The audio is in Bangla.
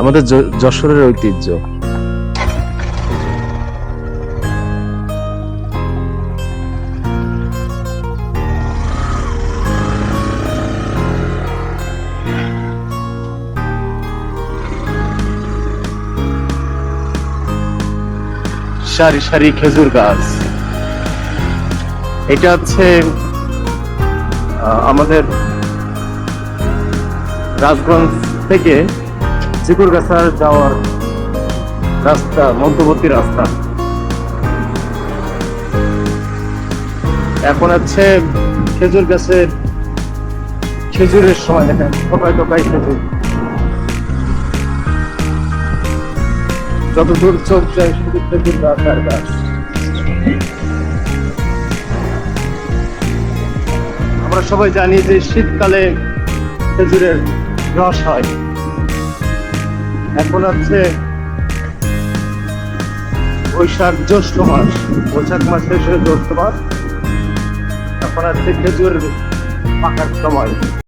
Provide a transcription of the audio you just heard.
আমাদের যশোরের ঐতিহ্য। সারি সারি খেজুর গাছ। এটা হচ্ছে আমাদের রাজগঞ্জ থেকে চিকুরগাছার যাওয়ার রাস্তা, মধ্যবর্তী রাস্তা। এখন হচ্ছে খেজুর গাছের খেজুরের সময়, দেখেন টোকায় টোকায় খেজুর। যত দূর চোখ যায় শুধু খেজুর আর গাছ আমরা সবাই জানি যে শীতকালে খেজুরের রস হয়। এখন আছে বৈশাখ জ্যৈষ্ঠ মাস। বৈশাখ মাস শেষ জ্যৈষ্ঠ মাস। এখন আছে খেজুর পাকার সময়।